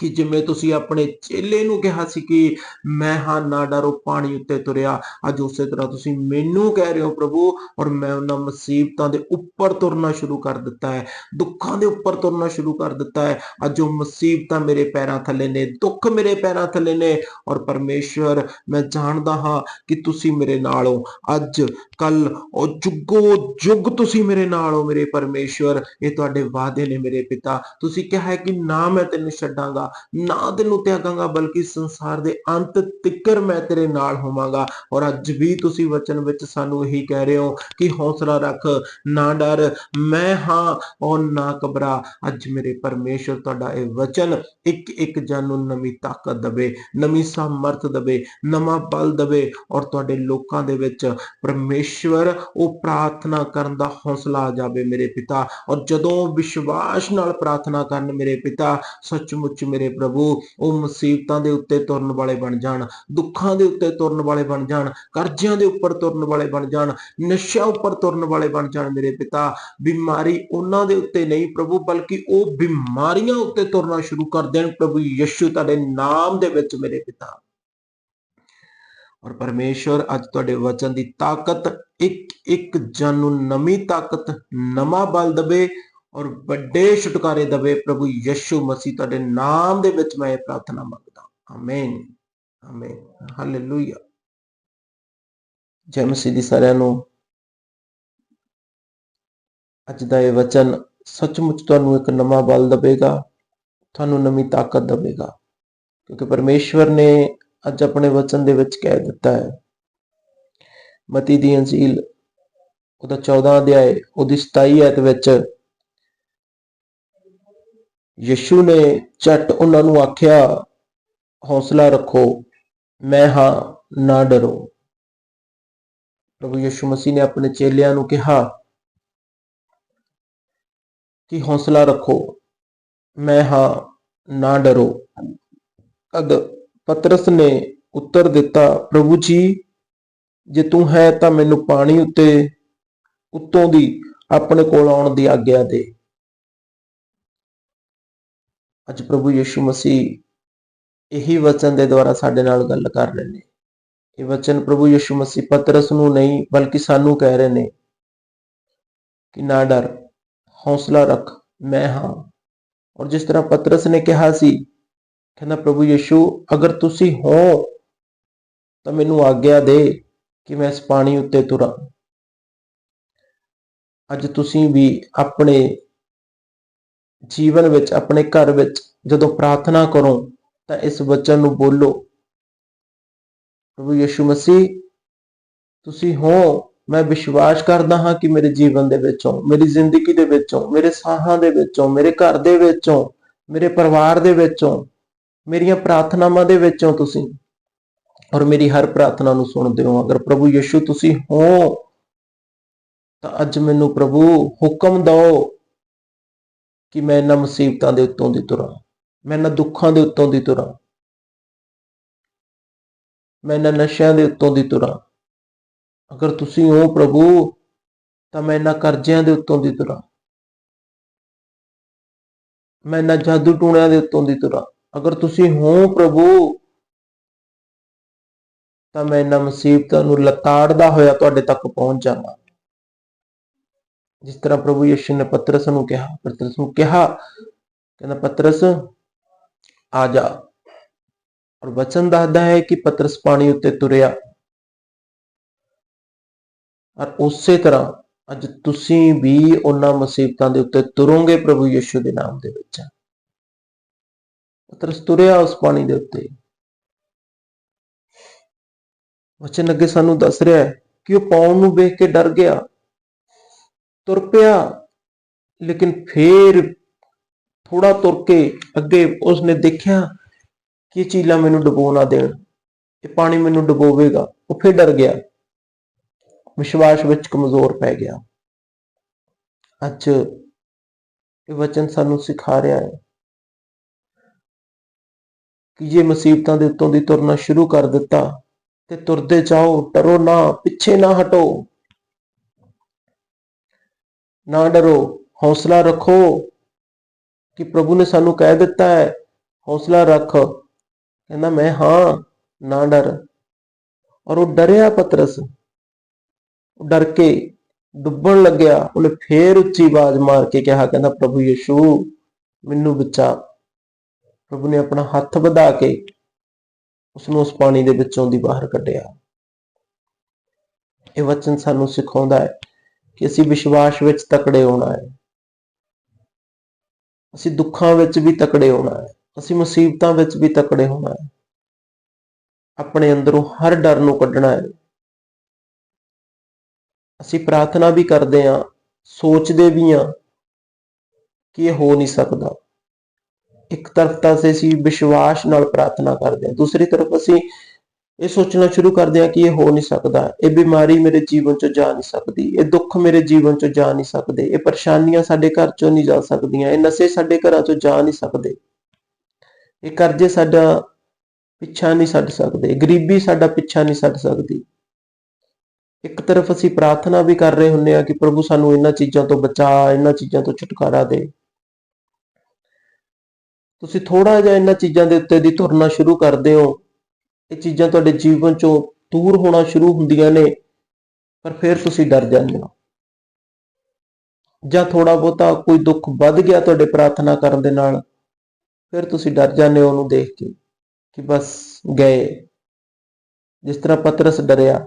ਕਿ ਜਿਵੇਂ ਤੁਸੀਂ ਆਪਣੇ ਚੇਲੇ ਨੂੰ ਕਿਹਾ ਸੀ ਕਿ ਮੈਂ ਹਾਂ ਨਾ ਡਰੋ ਪਾਣੀ ਉੱਤੇ ਤੁਰਿਆ, ਅੱਜ ਉਸੇ ਤਰ੍ਹਾਂ ਤੁਸੀਂ ਮੈਨੂੰ ਕਹਿ ਰਹੇ ਹੋ ਪ੍ਰਭੂ ਔਰ ਮੈਂ ਉਹਨਾਂ ਮੁਸੀਬਤਾਂ ਦੇ ਉੱਪਰ ਤੁਰਨਾ ਸ਼ੁਰੂ ਕਰ ਦਿੱਤਾ ਹੈ, ਦੁੱਖਾਂ ਦੇ ਉੱਪਰ ਤੁਰਨਾ ਸ਼ੁਰੂ ਕਰ ਦਿੱਤਾ ਹੈ, ਅੱਜ ਉਹ ਮੁਸੀਬਤਾਂ ਮੇਰੇ ਪੈਰਾਂ ਥੱਲੇ ਨੇ, ਦੁੱਖ ਮੇਰੇ ਪੈਰਾਂ ਥੱਲੇ ਨੇ ਔਰ ਪਰਮੇਸ਼ਵਰ, ਮੈਂ ਜਾਣਦਾ ਹਾਂ ਕਿ ਤੁਸੀਂ ਮੇਰੇ ਨਾਲ ਹੋ, ਅੱਜ ਕੱਲ ਉਹ ਜੁਗੋ ਜੁਗ ਤੁਸੀਂ ਮੇਰੇ ਨਾਲ ਹੋ ਮੇਰੇ ਪਰਮੇਸ਼ਵਰ, ਇਹ ਤੁਹਾਡੇ ਵਾਅਦੇ ਨੇ ਮੇਰੇ ਪਿਤਾ, ਤੁਸੀਂ ਕਿਹਾ ਹੈ ਕਿ ਨਾ ਮੈਂ ਤੈਨੂੰ ਛੱਡਾਂਗਾ ਨਾ ਤੈਨੂੰ ਤਿਆਗਾਂਗਾ, ਬਲਕਿ ਸੰਸਾਰ ਦੇ ਅੰਤ ਤਿੱਕਰ ਮੈਂ ਤੇਰੇ ਨਾਲ ਹੋਵਾਂਗਾ। ਔਰ ਅੱਜ ਵੀ ਤੁਸੀਂ ਵਚਨ ਵਿੱਚ ਸਾਨੂੰ ਇਹੀ ਕਹਿ ਰਹੇ ਹੋ ਕਿ ਹੌਸਲਾ ਰੱਖ, ਨਾ ਡਰ, ਮੈਂ ਹਾਂ ਔਰ ਨਾ ਘਬਰਾ। ਅੱਜ ਮੇਰੇ ਪਰਮੇਸ਼ਰ ਤੁਹਾਡਾ ਇਹ ਵਚਨ ਇੱਕ ਇੱਕ ਜਨ ਨੂੰ ਨਵੀਂ ਤਾਕਤ ਦਵੇ, ਨਵੀਂ ਸਮਰਥ ਦਵੇ, ਨਵਾਂ ਬਲ ਦਵੇ। ਔਰ ਤੁਹਾਡੇ ਲੋਕਾਂ ਦੇ ਵਿੱਚ ਪਰਮੇਸ਼ਵਰ ਉਹ ਪ੍ਰਾਰਥਨਾ ਕਰਨ ਦਾ ਹੌਸਲਾ ਆ ਜਾਵੇ ਮੇਰੇ ਪਿਤਾ। ਔਰ ਜਦੋਂ ਵਿਸ਼ਵਾਸ ਨਾਲ ਪ੍ਰਾਰਥਨਾ ਕਰਨ ਮੇਰੇ ਪਿਤਾ, ਸੱਚਮੁੱਚ ਮੇਰੇ ਪ੍ਰਭੂ, ਉਹ ਮੁਸੀਬਤਾਂ ਦੇ ਉੱਤੇ ਤੁਰਨ ਵਾਲੇ ਬਣ ਜਾਣ, ਦੁੱਖਾਂ ਦੇ ਉੱਤੇ ਤੁਰਨ ਵਾਲੇ ਬਣ ਜਾਣ, ਕਰਜ਼ਿਆਂ ਦੇ ਉੱਪਰ ਤੁਰਨ ਵਾਲੇ ਬਣ ਜਾਣ, ਨਸ਼ਿਆਂ ਉੱਪਰ ਤੁਰਨ ਵਾਲੇ ਬਣ ਜਾਣ ਮੇਰੇ ਪਿਤਾ। ਬਿਮਾਰੀ ਉਹਨਾਂ ਦੇ ਉੱਤੇ ਨਹੀਂ ਪ੍ਰਭੂ, ਬਲਕਿ ਉਹ ਬਿਮਾਰੀਆਂ ਉੱਤੇ ਤੁਰਨਾ ਸ਼ੁਰੂ ਕਰ ਦੇਣ ਪ੍ਰਭੂ ਯਿਸੂ ਤੁਹਾਡੇ ਨਾਮ ਦੇ ਵਿੱਚ ਮੇਰੇ ਪਿਤਾ। ਔਰ ਪਰਮੇਸ਼ਵਰ, ਅੱਜ ਤੁਹਾਡੇ ਵਚਨ ਦੀ ਤਾਕਤ ਇੱਕ ਇੱਕ ਜਨ ਨੂੰ ਨਵੀਂ ਤਾਕਤ, ਨਵਾਂ ਬਲ ਦਵੇ। ਔਰ ਵੱਡੇ ਛੁਟਕਾਰੇ ਦਵੇ ਪ੍ਰਭੂ ਯਿਸੂ ਮਸੀਹ। ਤੁਹਾਡੇ ਨਾਮ ਦੇ ਵਿੱਚ ਮੈਂ ਇਹ ਪ੍ਰਾਰਥਨਾ ਮੰਗਦਾ ਆਮੇਨ ਆਮੇਨ ਹਾਲੇਲੂਇਆ ਜੈ ਮਸੀਹ ਦੀ ਸਾਰਿਆਂ ਨੂੰ। ਅੱਜ ਦਾ ਇਹ ਵਚਨ ਸੱਚਮੁੱਚ ਤੁਹਾਨੂੰ ਇੱਕ ਨਵਾਂ ਬਲ ਦਵੇਗਾ, ਤੁਹਾਨੂੰ ਨਵੀਂ ਤਾਕਤ ਦੇਵੇਗਾ। ਕਿਉਂਕਿ ਪਰਮੇਸ਼ਵਰ ਨੇ ਅੱਜ ਆਪਣੇ ਵਚਨ ਦੇ ਵਿੱਚ ਕਹਿ ਦਿੱਤਾ ਹੈ। ਮਤੀ ਦੀ ਅੰਜੀਲ ਉਹਦਾ 14 ਅਧਿਆਏ, ਉਹਦੀ 27 ਐਤ ਵਿੱਚ ਯਿਸੂ ਨੇ ਝਟ ਉਹਨਾਂ ਨੂੰ ਆਖਿਆ, ਹੌਸਲਾ ਰੱਖੋ, ਮੈਂ ਹਾਂ, ਨਾ ਡਰੋ। ਪ੍ਰਭੂ ਯਿਸੂ ਮਸੀਹ ਨੇ ਆਪਣੇ ਚੇਲਿਆਂ ਨੂੰ ਕਿਹਾ, ਕਿ ਹੌਸਲਾ ਰੱਖੋ, ਮੈਂ ਹਾਂ, ਨਾ ਡਰੋ। ਤਦ ਪਤਰਸ ਨੇ ਉੱਤਰ ਦਿੱਤਾ, ਪ੍ਰਭੂ ਜੀ, ਜੇ ਤੂੰ ਹੈ ਤਾਂ ਮੈਨੂੰ ਪਾਣੀ ਉੱਤੇ ਉੱਤੋਂ ਦੀ ਆਪਣੇ ਕੋਲ ਆਉਣ ਦੀ ਆਗਿਆ ਦੇ। ਅੱਜ ਪ੍ਰਭੂ ਯਿਸੂ ਮਸੀਹ ਇਹੀ ਵਚਨ ਦੇ ਦੁਆਰਾ ਸਾਡੇ ਨਾਲ ਗੱਲ ਕਰ ਰਹੇ ਨੇ। ਇਹ ਵਚਨ ਪ੍ਰਭੂ ਯਿਸੂ ਮਸੀਹ ਪਤਰਸ ਨੂੰ ਨਹੀਂ, ਬਲਕਿ ਸਾਨੂੰ ਕਹਿ ਰਹੇ ਨੇ ਕਿ ਨਾ ਡਰ, ਹੌਸਲਾ ਰੱਖ, ਮੈਂ ਹਾਂ। ਔਰ ਜਿਸ ਤਰ੍ਹਾਂ ਪਤਰਸ ਨੇ ਕਿਹਾ ਸੀ, ਕਹਿੰਦਾ, ਪ੍ਰਭੂ ਯਿਸੂ, ਅਗਰ ਤੁਸੀਂ ਹੋ, ਤਾਂ ਮੈਨੂੰ ਆਗਿਆ ਦੇ ਕਿ ਮੈਂ ਇਸ ਪਾਣੀ ਉੱਤੇ ਤੁਰਾਂ। ਅੱਜ ਤੁਸੀਂ ਵੀ ਆਪਣੇ ਜੀਵਨ ਵਿੱਚ, ਆਪਣੇ ਘਰ ਵਿੱਚ ਜਦੋਂ ਪ੍ਰਾਰਥਨਾ ਕਰੋ, ਤਾਂ ਇਸ ਵਚਨ ਨੂੰ ਬੋਲੋ। ਪ੍ਰਭੂ ਯਿਸੂ ਮਸੀਹ, ਤੁਸੀਂ ਹੋ, ਮੈਂ ਵਿਸ਼ਵਾਸ ਕਰਦਾ ਹਾਂ ਕਿ ਮੇਰੇ ਜੀਵਨ ਦੇ ਵਿੱਚੋਂ ਮੇਰੀ ਜ਼ਿੰਦਗੀ ਦੇ ਵਿੱਚੋਂ ਮੇਰੇ ਸਾਹਾਂ ਦੇ ਵਿੱਚੋਂ ਮੇਰੇ ਘਰ ਦੇ ਵਿੱਚੋਂ ਮੇਰੇ ਪਰਿਵਾਰ ਦੇ ਵਿੱਚੋਂ ਮੇਰੀਆਂ ਪ੍ਰਾਰਥਨਾਵਾਂ ਦੇ ਵਿੱਚੋਂ ਤੁਸੀਂ। ਔਰ ਮੇਰੀ ਹਰ ਪ੍ਰਾਰਥਨਾ ਨੂੰ ਸੁਣਦੇ ਹੋ ਅਗਰ ਪ੍ਰਭੂ ਯਿਸੂ ਤੁਸੀਂ ਹੋ, ਤਾਂ ਅੱਜ ਮੈਨੂੰ ਪ੍ਰਭੂ ਹੁਕਮ ਦਿਓ ਕਿ ਮੈਂ ਇਹਨਾਂ ਮੁਸੀਬਤਾਂ ਦੇ ਉੱਤੋਂ ਦੀ ਤੁਰਾਂ। ਮੈਂ ਇਹਨਾਂ ਦੁੱਖਾਂ ਦੇ ਉੱਤੋਂ ਦੀ ਤੁਰਾਂ। ਮੈਂ ਇਹਨਾਂ ਨਸ਼ਿਆਂ ਦੇ ਉੱਤੋਂ ਦੀ ਤੁਰਾਂ। ਅਗਰ ਤੁਸੀਂ ਹੋ ਪ੍ਰਭੂ, ਤਾਂ ਮੈਂ ਇਹਨਾਂ ਕਰਜ਼ਿਆਂ ਦੇ ਉੱਤੋਂ ਦੀ ਤੁਰਾਂ। ਮੈਂ ਇਹਨਾਂ ਜਾਦੂ ਟੂਣਿਆਂ ਦੇ ਉੱਤੋਂ ਦੀ ਤੁਰਾਂ। ਅਗਰ ਤੁਸੀਂ ਹੋ ਪ੍ਰਭੂ, ਤਾਂ ਮੈਂ ਇਹਨਾਂ ਮੁਸੀਬਤਾਂ ਨੂੰ ਲਤਾੜਦਾ ਹੋਇਆ ਤੁਹਾਡੇ ਤੱਕ ਪਹੁੰਚ ਜਾਵਾਂ। ਜਿਸ ਤਰ੍ਹਾਂ ਪ੍ਰਭੂ ਯਿਸੂ ਨੇ ਪਤਰਸ ਨੂੰ ਕਿਹਾ, ਪਤਰਸ ਨੂੰ ਕਿਹਾ, ਕਹਿੰਦਾ, ਪਤਰਸ, ਆ ਜਾ। ਔਰ ਵਚਨ ਦੱਸਦਾ ਹੈ ਕਿ ਪਤਰਸ ਪਾਣੀ ਉੱਤੇ ਤੁਰਿਆ। ਔਰ ਉਸੇ ਤਰ੍ਹਾਂ ਅੱਜ ਤੁਸੀਂ ਵੀ ਉਹਨਾਂ ਮੁਸੀਬਤਾਂ ਦੇ ਉੱਤੇ ਤੁਰੋਗੇ ਪ੍ਰਭੂ ਯਿਸੂ ਦੇ ਨਾਮ ਦੇ ਵਿੱਚ। ਪਤਰਸ ਤੁਰਿਆ ਉਸ ਪਾਣੀ ਦੇ ਉੱਤੇ। ਵਚਨ ਅੱਗੇ ਸਾਨੂੰ ਦੱਸ ਰਿਹਾ ਹੈ ਕਿ ਉਹ ਪਾਉਣ ਨੂੰ ਵੇਖ ਕੇ ਡਰ ਗਿਆ। ਤੁਰ ਪਿਆ, ਲੇਕਿਨ ਫੇਰ ਥੋੜਾ ਤੁਰ ਕੇ ਅੱਗੇ ਉਸਨੇ ਦੇਖਿਆ ਕਿ ਇਹ ਚੀਲਾ ਮੈਨੂੰ ਡੁਬੋ ਨਾ ਦੇਣ, ਇਹ ਪਾਣੀ ਮੈਨੂੰ ਡੁਬੋਵੇਗਾ। ਉਹ ਫੇਰ ਡਰ ਗਿਆ। ਵਿਸ਼ਵਾਸ ਵਿੱਚ ਕਮਜ਼ੋਰ ਪੈ ਗਿਆ। ਅੱਜ ਇਹ ਵਚਨ ਸਾਨੂੰ ਸਿਖਾ ਰਿਹਾ ਹੈ ਕਿ ਜੇ ਮੁਸੀਬਤਾਂ ਦੇ ਉੱਤੋਂ ਦੀ ਤੁਰਨਾ ਸ਼ੁਰੂ ਕਰ ਦਿੱਤਾ, ਤੇ ਤੁਰਦੇ ਜਾਓ, ਡਰੋ ਨਾ, ਪਿੱਛੇ ਨਾ ਹਟੋ। ਨਾ ਡਰੋ, ਹੌਸਲਾ ਰੱਖੋ ਕਿ ਪ੍ਰਭੂ ਨੇ ਸਾਨੂੰ ਕਹਿ ਦਿੱਤਾ ਹੈ, ਹੌਸਲਾ ਰੱਖ। ਕਹਿੰਦਾ ਮੈਂ ਹਾਂ, ਨਾ ਡਰ। ਔਰ ਉਹ ਡਰਿਆ ਪਤਰਸ। ਡਰ ਕੇ ਡੁੱਬਣ ਲੱਗਿਆ। ਉਹਨੇ ਫੇਰ ਉੱਚੀ ਆਵਾਜ਼ ਮਾਰ ਕੇ ਕਿਹਾ, ਕਹਿੰਦਾ ਪ੍ਰਭੂ ਯਿਸੂ, ਮੈਨੂੰ ਬਚਾ। ਪ੍ਰਭੂ ਨੇ ਆਪਣਾ ਹੱਥ ਵਧਾ ਕੇ ਉਸ ਨੂੰ ਉਸ ਪਾਣੀ ਦੇ ਵਿੱਚੋਂ ਦੀ ਬਾਹਰ ਕੱਢਿਆ। ਇਹ ਵਚਨ ਸਾਨੂੰ ਸਿਖਾਉਂਦਾ ਹੈ ਕਿ ਅਸੀਂ ਵਿਸ਼ਵਾਸ ਵਿੱਚ ਤਕੜੇ ਹੋਣਾ ਹੈ। ਅਸੀਂ ਦੁੱਖਾਂ ਵਿੱਚ ਵੀ ਤਕੜੇ ਹੋਣਾ ਹੈ। ਅਸੀਂ ਮੁਸੀਬਤਾਂ ਵਿੱਚ ਵੀ ਤਕੜੇ ਹੋਣਾ ਹੈ। ਆਪਣੇ ਅੰਦਰੋਂ ਹਰ ਡਰ ਨੂੰ ਕੱਢਣਾ ਹੈ। ਅਸੀਂ ਪ੍ਰਾਰਥਨਾ ਵੀ ਕਰਦੇ ਹਾਂ, ਸੋਚਦੇ ਵੀ ਹਾਂ ਕਿ ਇਹ ਹੋ ਨਹੀਂ ਸਕਦਾ। ਇੱਕ ਤਰਫ ਤਾਂ ਅਸੀਂ ਵਿਸ਼ਵਾਸ ਨਾਲ ਪ੍ਰਾਰਥਨਾ ਕਰਦੇ ਹਾਂ, ਦੂਸਰੀ ਤਰਫ ਅਸੀਂ ਇਹ ਸੋਚਣਾ ਸ਼ੁਰੂ ਕਰਦੇ ਹਾਂ ਕਿ ਇਹ ਹੋ ਨਹੀਂ ਸਕਦਾ। ਇਹ ਬਿਮਾਰੀ ਮੇਰੇ ਜੀਵਨ ਚੋਂ ਜਾ ਨਹੀਂ ਸਕਦੀ। ਇਹ ਦੁੱਖ ਮੇਰੇ ਜੀਵਨ ਚੋਂ ਜਾ ਨਹੀਂ ਸਕਦੇ। ਇਹ ਪਰੇਸ਼ਾਨੀਆਂ ਸਾਡੇ ਘਰ ਚੋਂ ਨਹੀਂ ਜਾ ਸਕਦੀਆਂ। ਇਹ ਨਸ਼ੇ ਸਾਡੇ ਘਰਾਂ ਚੋਂ ਜਾ ਨਹੀਂ ਸਕਦੇ। ਇਹ ਕਰਜ਼ੇ ਸਾਡਾ ਪਿੱਛਾ ਨਹੀਂ ਛੱਡ ਸਕਦੇ। ਗਰੀਬੀ ਸਾਡਾ ਪਿੱਛਾ ਨਹੀਂ ਛੱਡ ਸਕਦੀ। ਇੱਕ ਤਰਫ ਅਸੀਂ ਪ੍ਰਾਰਥਨਾ ਵੀ ਕਰ ਰਹੇ ਹੁੰਨੇ ਆ ਕਿ ਪ੍ਰਭੂ ਸਾਨੂੰ ਇਹਨਾਂ ਚੀਜ਼ਾਂ ਤੋਂ ਬਚਾ, ਇਹਨਾਂ ਚੀਜ਼ਾਂ ਤੋਂ ਛੁਟਕਾਰਾ ਦੇ। ਤੁਸੀਂ ਥੋੜਾ ਜਿਹਾ ਇਹਨਾਂ ਚੀਜ਼ਾਂ ਦੇ ਉੱਤੇ ਦੀ ਤੁਰਨਾ ਸ਼ੁਰੂ ਕਰਦੇ ਹੋ। ਇਹ ਚੀਜ਼ਾਂ ਤੁਹਾਡੇ ਜੀਵਨ ਚੋਂ ਦੂਰ ਹੋਣਾ ਸ਼ੁਰੂ ਹੁੰਦੀਆਂ ਨੇ, ਪਰ ਫਿਰ ਤੁਸੀਂ ਡਰ ਜਾਂਦੇ ਹੋ। ਜਾਂ ਥੋੜਾ ਬਹੁਤਾ ਕੋਈ ਦੁੱਖ ਵੱਧ ਗਿਆ ਤੁਹਾਡੇ ਪ੍ਰਾਰਥਨਾ ਕਰਨ ਦੇ ਨਾਲ, ਫਿਰ ਤੁਸੀਂ ਡਰ ਜਾਂਦੇ ਹੋ ਉਹਨੂੰ ਦੇਖ ਕੇ ਕਿ ਬਸ ਗਏ। ਜਿਸ ਤਰ੍ਹਾਂ ਪਤਰਸ ਡਰਿਆ,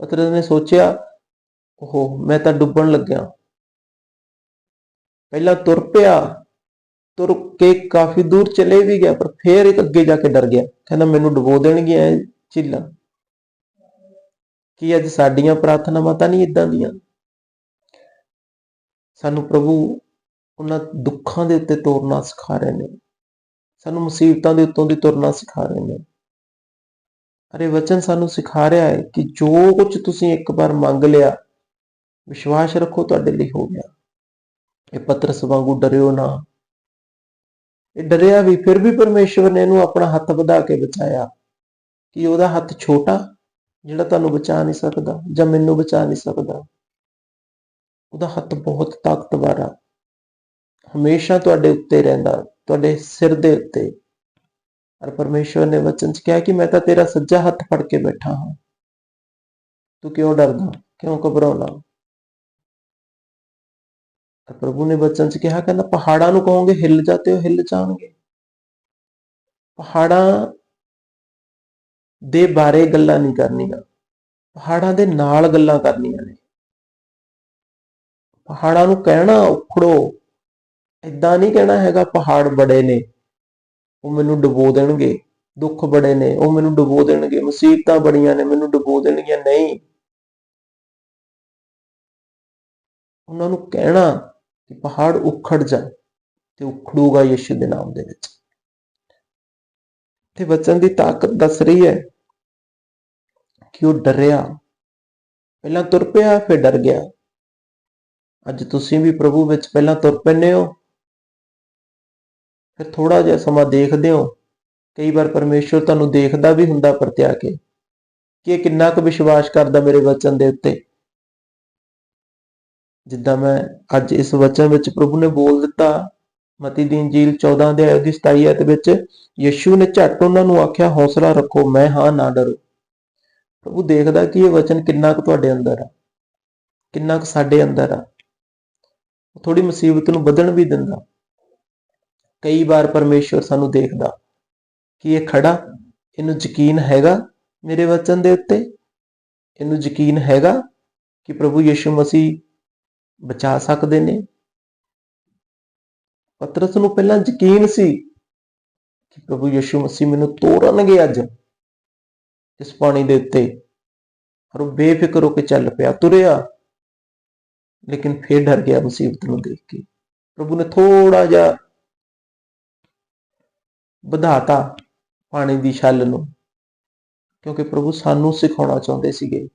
ਪਤਰਸ ਨੇ ਸੋਚਿਆ ਉਹ ਮੈਂ ਤਾਂ ਡੁੱਬਣ ਲੱਗਿਆ। ਪਹਿਲਾਂ ਤੁਰ ਪਿਆ ਤੁਰ ਕੇ ਕਾਫੀ ਦੂਰ ਚਲੇ ਵੀ ਗਿਆ, ਪਰ ਫੇਰ ਇੱਕ ਅੱਗੇ ਜਾ ਕੇ ਡਰ ਗਿਆ। ਕਹਿੰਦਾ, ਮੈਨੂੰ ਡੁਬੋ ਦੇਣਗੀਆਂ ਇਹ ਝੀਲਾਂ। ਕੀ ਅੱਜ ਸਾਡੀਆਂ ਪ੍ਰਾਰਥਨਾਵਾਂ ਤਾਂ ਨਹੀਂ ਇਦਾਂ ਦੀਆਂ? ਸਾਨੂੰ ਪ੍ਰਭੂ ਉਹਨਾਂ ਦੁੱਖਾਂ ਦੇ ਉੱਤੇ ਤੋਰਨਾ ਸਿਖਾ ਰਹੇ ਨੇ। ਸਾਨੂੰ ਮੁਸੀਬਤਾਂ ਦੇ ਉੱਤੋਂ ਦੀ ਤੁਰਨਾ ਸਿਖਾ ਰਹੇ ਨੇ। ਅਰੇ ਵਚਨ ਸਾਨੂੰ ਸਿਖਾ ਰਿਹਾ ਹੈ ਕਿ ਜੋ ਕੁਝ ਤੁਸੀਂ ਇੱਕ ਵਾਰ ਮੰਗ ਲਿਆ, ਵਿਸ਼ਵਾਸ ਰੱਖੋ, ਤੁਹਾਡੇ ਲਈ ਹੋ ਗਿਆ। ਇਹ ਪਤਰਸ ਵਾਂਗੂ ਡਰਿਓ ਨਾ। ਇਹ ਡਰਿਆ ਵੀ, ਫਿਰ ਵੀ ਪਰਮੇਸ਼ਵਰ ਨੇ ਇਹਨੂੰ ਆਪਣਾ ਹੱਥ ਵਧਾ ਕੇ ਬਚਾਇਆ। ਕਿ ਉਹਦਾ ਹੱਥ ਛੋਟਾ, ਜਿਹੜਾ ਤੁਹਾਨੂੰ ਬਚਾ ਨਹੀਂ ਸਕਦਾ, ਜਾਂ ਮੈਨੂੰ ਬਚਾ ਨਹੀਂ ਸਕਦਾ? ਉਹਦਾ ਹੱਥ ਬਹੁਤ ਤਾਕਤਵਰ ਆ। ਹਮੇਸ਼ਾ ਤੁਹਾਡੇ ਉੱਤੇ ਰਹਿੰਦਾ, ਤੁਹਾਡੇ ਸਿਰ ਦੇ ਉੱਤੇ। ਔਰ ਪਰਮੇਸ਼ਵਰ ਨੇ ਵਚਨ ਚ ਕਿਹਾ ਕਿ ਮੈਂ ਤਾਂ ਤੇਰਾ ਸੱਜਾ ਹੱਥ ਫੜ ਕੇ ਬੈਠਾ ਹਾਂ। ਤੂੰ ਕਿਉਂ ਡਰਦਾ? ਕਿਉਂ ਘਬਰਾਉਣਾ ਤਾਂ ਪ੍ਰਭੂ ਨੇ ਬਚਨ ਚ ਕਿਹਾ, ਕਹਿੰਦਾ ਪਹਾੜਾਂ ਨੂੰ ਕਹੋਗੇ ਹਿੱਲ ਜਾ ਤੇ ਉਹ ਹਿੱਲ ਜਾਣਗੇ। ਪਹਾੜਾਂ ਦੇ ਬਾਰੇ ਗੱਲਾਂ ਨਹੀਂ ਕਰਨੀਆਂ। ਪਹਾੜਾਂ ਦੇ ਨਾਲ ਗੱਲਾਂ ਕਰਨੀਆਂ ਨੇ। ਪਹਾੜਾਂ ਨੂੰ ਕਹਿਣਾ ਉਖੜੋ ਇਦਾਂ ਨਹੀਂ ਕਹਿਣਾ ਹੈਗਾ, ਪਹਾੜ ਬੜੇ ਨੇ, ਉਹ ਮੈਨੂੰ ਡੁਬੋ ਦੇਣਗੇ। ਦੁੱਖ ਬੜੇ ਨੇ, ਉਹ ਮੈਨੂੰ ਡੁਬੋ ਦੇਣਗੇ। ਮੁਸੀਬਤਾਂ ਬੜੀਆਂ ਨੇ, ਮੈਨੂੰ ਡੁਬੋ ਦੇਣਗੀਆਂ, ਨਹੀਂ। ਉਹਨਾਂ ਨੂੰ ਕਹਿਣਾ ਕਿ ਪਹਾੜ ਉਖੜ ਜਾ ਤੇ ਉਖੜੂਗਾ ਯਿਸੂ ਦੇ ਨਾਮ ਦੇ ਵਿੱਚ। ਤੇ ਬਚਨ ਦੀ ਤਾਕਤ ਦੱਸ ਰਹੀ ਹੈ ਕਿ ਉਹ ਡਰਿਆ। ਪਹਿਲਾਂ ਤੁਰ ਪਿਆ, ਫਿਰ ਡਰ ਗਿਆ। ਅੱਜ ਤੁਸੀਂ ਵੀ ਪ੍ਰਭੂ ਵਿੱਚ ਪਹਿਲਾਂ ਤੁਰ ਪੈਂਦੇ ਹੋ। ਫਿਰ ਥੋੜਾ ਜਿਹਾ ਸਮਾਂ ਦੇਖਦੇ ਹੋ। ਕਈ ਵਾਰ ਪਰਮੇਸ਼ਵਰ ਤੁਹਾਨੂੰ ਦੇਖਦਾ ਵੀ ਹੁੰਦਾ ਪਰਤਿਆ ਕੇ, ਕਿ ਇਹ ਕਿੰਨਾ ਕੁ ਵਿਸ਼ਵਾਸ ਕਰਦਾ ਮੇਰੇ ਵਚਨ ਦੇ ਉੱਤੇ। ਜਿੱਦਾਂ ਮੈਂ ਅੱਜ ਇਸ ਵਚਨ ਵਿੱਚ ਪ੍ਰਭੂ ਨੇ ਬੋਲ ਦਿੱਤਾ, ਮਤੀ ਦੀ ਇੰਜੀਲ 14 ਅਧਿਆਇ ਦੀ 27 ਆਇਤ ਵਿੱਚ, ਯਿਸੂ ਨੇ ਝੱਟ ਉਹਨਾਂ ਨੂੰ ਆਖਿਆ, ਹੌਸਲਾ ਰੱਖੋ, ਮੈਂ ਹਾਂ ਨਾ ਡਰੋ। ਪ੍ਰਭੂ ਦੇਖਦਾ ਕਿ ਇਹ ਵਚਨ ਕਿੰਨਾ ਕੁ ਤੁਹਾਡੇ ਅੰਦਰ ਆ, ਕਿੰਨਾ ਕੁ ਸਾਡੇ ਅੰਦਰ ਆ। ਥੋੜੀ ਮੁਸੀਬਤ ਨੂੰ ਵਧਣ ਵੀ ਦਿੰਦਾ। ਕਈ ਵਾਰ ਪਰਮੇਸ਼ਵਰ ਸਾਨੂੰ ਦੇਖਦਾ ਕਿ ਇਹ ਖੜਾ, ਇਹਨੂੰ ਯਕੀਨ ਹੈਗਾ ਮੇਰੇ ਵਚਨ ਦੇ ਉੱਤੇ? ਇਹਨੂੰ ਯਕੀਨ ਹੈਗਾ ਕਿ ਪ੍ਰਭੂ ਯਿਸੂ ਮਸੀਹ ਬਚਾ ਸਕਦੇ ਨੇ? ਪਤਰਸ ਨੂੰ ਪਹਿਲਾਂ ਯਕੀਨ ਸੀ ਕਿ ਪ੍ਰਭੂ ਯਿਸੂ ਮਸੀਹ ਮੈਨੂੰ ਤੋੜਨਗੇ ਅੱਜ। ਇਸ ਪਾਣੀ ਦੇ ਉੱਤੇ ਔਰ ਉਹ ਬੇਫਿਕਰ ਹੋ ਕੇ ਚੱਲ ਪਿਆ, ਤੁਰਿਆ, ਲੇਕਿਨ ਫੇਰ ਡਰ ਗਿਆ ਮੁਸੀਬਤ ਨੂੰ ਦੇਖ ਕੇ। ਪ੍ਰਭੂ ਨੇ ਥੋੜਾ ਜਿਹਾ ਵਧਾਤਾ ਪਾਣੀ ਦੀ ਛੱਲ ਨੂੰ, ਕਿਉਂਕਿ ਪ੍ਰਭੂ ਸਾਨੂੰ ਸਿਖਾਉਣਾ ਚਾਹੁੰਦੇ ਸੀਗੇ।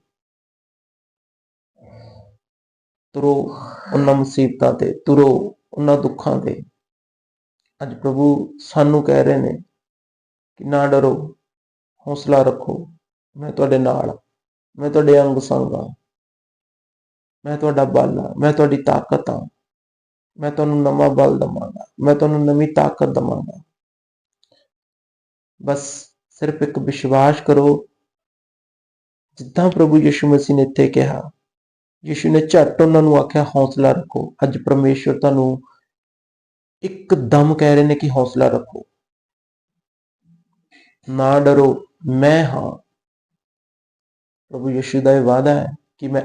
ਤੁਰੋ ਉਹਨਾਂ ਮੁਸੀਬਤਾਂ ਤੇ, ਤੁਰੋ ਉਹਨਾਂ ਦੁੱਖਾਂ ਤੇ। ਅੱਜ ਪ੍ਰਭੂ ਸਾਨੂੰ ਕਹਿ ਰਹੇ ਨੇ ਕਿ ਨਾ ਡਰੋ, ਹੌਸਲਾ ਰੱਖੋ। ਮੈਂ ਤੁਹਾਡੇ ਨਾਲ ਮੈਂ ਤੁਹਾਡੇ ਅੰਗ ਸੰਗ ਹਾਂ। ਮੈਂ ਤੁਹਾਡਾ ਬਲ ਹਾਂ, ਮੈਂ ਤੁਹਾਡੀ ਤਾਕਤ ਹਾਂ। ਮੈਂ ਤੁਹਾਨੂੰ ਨਵਾਂ ਬਲ ਦਵਾਂਗਾ, ਮੈਂ ਤੁਹਾਨੂੰ ਨਵੀਂ ਤਾਕਤ ਦਵਾਂਗਾ। ਬਸ ਸਿਰਫ ਇੱਕ ਵਿਸ਼ਵਾਸ ਕਰੋ। ਜਿੱਦਾਂ ਪ੍ਰਭੂ ਯਿਸੂ ਮਸੀਹ ਨੇ ਇੱਥੇ ਕਿਹਾ ਯਿਸੂ ਨੇ ਝੱਟ ਉਹਨਾਂ ਨੂੰ ਆਖਿਆ, ਹੌਸਲਾ ਰੱਖੋ। ਅੱਜ ਪਰਮੇਸ਼ਵਰ ਤੁਹਾਨੂੰ ਇੱਕਦਮ ਕਹਿ ਰਹੇ ਨੇ ਕਿ ਹੌਸਲਾ ਰੱਖੋ। ਨਾ ਡਰੋ, ਮੈਂ ਹਾਂ। ਪ੍ਰਭੂ ਯਿਸੂ ਦਾ ਇਹ ਵਾਅਦਾ ਹੈ ਕਿ ਮੈਂ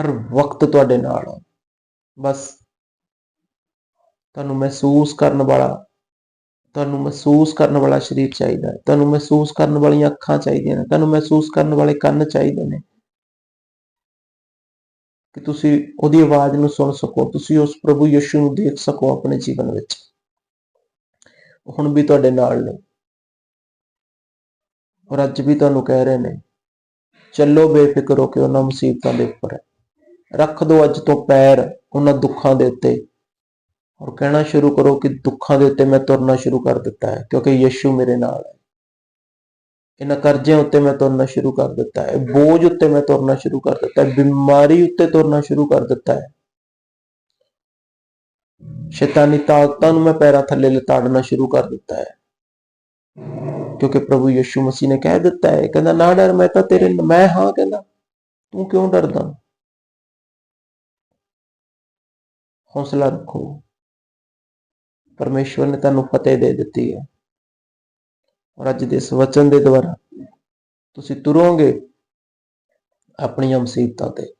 ਹਰ ਵਕਤ ਤੁਹਾਡੇ ਨਾਲ ਹਾਂ। ਬਸ ਤੁਹਾਨੂੰ ਮਹਿਸੂਸ ਕਰਨ ਵਾਲਾ, ਤੁਹਾਨੂੰ ਮਹਿਸੂਸ ਕਰਨ ਵਾਲਾ ਸਰੀਰ ਚਾਹੀਦਾ ਹੈ। ਤੁਹਾਨੂੰ ਮਹਿਸੂਸ ਕਰਨ ਵਾਲੀਆਂ ਅੱਖਾਂ ਚਾਹੀਦੀਆਂ ਨੇ। ਤੁਹਾਨੂੰ ਮਹਿਸੂਸ ਕਰਨ ਵਾਲੇ ਕੰਨ ਚਾਹੀਦੇ ਨੇ। ਕਿ ਤੁਸੀਂ ਉਹਦੀ ਆਵਾਜ਼ ਨੂੰ ਸੁਣ ਸਕੋ, ਤੁਸੀਂ ਉਸ ਪ੍ਰਭੂ ਯਿਸੂ ਨੂੰ ਦੇਖ ਸਕੋ ਆਪਣੇ ਜੀਵਨ ਵਿੱਚ। ਹੁਣ ਵੀ ਤੁਹਾਡੇ ਨਾਲ ਨੇ। ਔਰ ਅੱਜ ਵੀ ਤੁਹਾਨੂੰ ਕਹਿ ਰਹੇ ਨੇ, ਚੱਲੋ ਬੇਫਿਕਰ ਹੋ ਕੇ ਉਹਨਾਂ ਮੁਸੀਬਤਾਂ ਦੇ ਉੱਪਰ ਰੱਖ ਦਿਓ ਅੱਜ ਤੋਂ ਪੈਰ ਉਹਨਾਂ ਦੁੱਖਾਂ ਦੇ ਉੱਤੇ। ਔਰ ਕਹਿਣਾ ਸ਼ੁਰੂ ਕਰੋ ਕਿ ਦੁੱਖਾਂ ਦੇ ਉੱਤੇ ਮੈਂ ਤੁਰਨਾ ਸ਼ੁਰੂ ਕਰ ਦਿੱਤਾ ਹੈ, ਕਿਉਂਕਿ ਯਿਸੂ ਮੇਰੇ ਨਾਲ ਹੈ। ਇਹਨਾਂ ਕਰਜ਼ਿਆਂ ਉੱਤੇ ਮੈਂ ਤੁਰਨਾ ਸ਼ੁਰੂ ਕਰ ਦਿੱਤਾ ਹੈ, ਬੋਝ ਉੱਤੇ ਮੈਂ ਤੁਰਨਾ ਸ਼ੁਰੂ ਕਰ ਦਿੱਤਾ ਹੈ, ਬਿਮਾਰੀ ਉੱਤੇ ਤੁਰਨਾ ਸ਼ੁਰੂ ਕਰ ਦਿੱਤਾ ਹੈ। ਸ਼ੈਤਾਨੀ ਤਾਕਤਾਂ ਨੂੰ ਮੈਂ ਪੈਰਾਂ ਥੱਲੇ ਲਤਾੜਨਾ ਸ਼ੁਰੂ ਕਰ ਦਿੱਤਾ ਹੈ। ਕਿਉਂਕਿ ਪ੍ਰਭੂ ਯਿਸੂ ਮਸੀਹ ਨੇ ਕਹਿ ਦਿੱਤਾ ਹੈ, ਕਹਿੰਦਾ, ਨਾ ਡਰ, ਮੈਂ ਤਾਂ ਤੇਰੇ, ਮੈਂ ਹਾਂ, ਕਹਿੰਦਾ, ਤੂੰ ਕਿਉਂ ਡਰਦਾ? ਹੌਸਲਾ ਰੱਖੋ। ਪਰਮੇਸ਼ਵਰ ਨੇ ਤੁਹਾਨੂੰ ਫਤਿਹ ਦੇ ਦਿੱਤੀ ਹੈ। ਔਰ ਅੱਜ ਦੇ ਇਸ ਵਚਨ ਦੇ ਦੁਆਰਾ ਤੁਸੀਂ ਤੁਰੋਗੇ ਆਪਣੀਆਂ ਮੁਸੀਬਤਾਂ ਤੇ।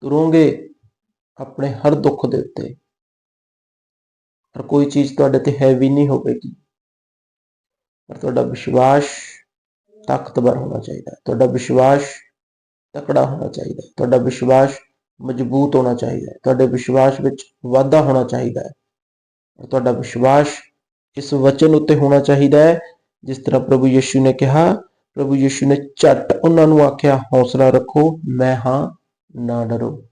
ਤੁਰੋਗੇ ਆਪਣੇ ਹਰ ਦੁੱਖ ਦੇ ਉੱਤੇ। ਪਰ ਕੋਈ ਚੀਜ਼ ਤੁਹਾਡੇ ਤੇ ਹੈਵੀ ਨਹੀਂ ਹੋਵੇਗੀ। ਪਰ ਤੁਹਾਡਾ ਵਿਸ਼ਵਾਸ ਤਾਕਤਵਰ ਹੋਣਾ ਚਾਹੀਦਾ ਹੈ। ਤੁਹਾਡਾ ਵਿਸ਼ਵਾਸ ਤਕੜਾ ਹੋਣਾ ਚਾਹੀਦਾ ਹੈ। ਤੁਹਾਡਾ ਵਿਸ਼ਵਾਸ ਮਜ਼ਬੂਤ ਹੋਣਾ ਚਾਹੀਦਾ ਹੈ। ਤੁਹਾਡੇ ਵਿਸ਼ਵਾਸ ਵਿੱਚ ਵਾਧਾ ਹੋਣਾ ਚਾਹੀਦਾ ਹੈ। ਔਰ ਤੁਹਾਡਾ ਵਿਸ਼ਵਾਸ ਇਸ ਵਚਨ ਉੱਤੇ ਹੋਣਾ ਚਾਹੀਦਾ ਹੈ ਜਿਸ ਤਰ੍ਹਾਂ ਪ੍ਰਭੂ ਯਿਸੂ ਨੇ ਕਿਹਾ, ਪ੍ਰਭੂ ਯਿਸੂ ਨੇ ਝੱਟ ਉਹਨਾਂ ਨੂੰ ਆਖਿਆ, ਹੌਸਲਾ ਰੱਖੋ, ਮੈਂ ਹਾਂ, ਨਾ ਡਰੋ।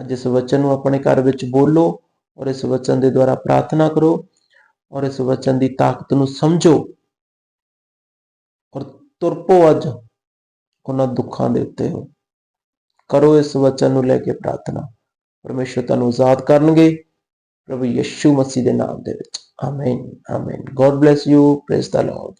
ਅੱਜ ਇਸ ਵਚਨ ਨੂੰ ਆਪਣੇ ਘਰ ਵਿੱਚ ਬੋਲੋ ਔਰ ਇਸ ਵਚਨ ਦੇ ਦੁਆਰਾ ਪ੍ਰਾਰਥਨਾ ਕਰੋ ਔਰ ਇਸ ਵਚਨ ਦੀ ਤਾਕਤ ਨੂੰ ਸਮਝੋ ਔਰ ਤੁਰਪੋ ਅੱਜ ਉਹਨਾਂ ਦੁੱਖਾਂ ਦੇ ਉੱਤੇ ਹੋ। ਕਰੋ ਇਸ ਵਚਨ ਨੂੰ ਲੈ ਕੇ ਪ੍ਰਾਰਥਨਾ। ਪਰਮੇਸ਼ਰ ਤੁਹਾਨੂੰ ਆਜ਼ਾਦ ਕਰਨਗੇ। ਪ੍ਰਭੂ ਯਿਸੂ ਮਸੀਹ ਦੇ ਨਾਮ ਦੇ ਵਿੱਚ amen amen God bless you praise the Lord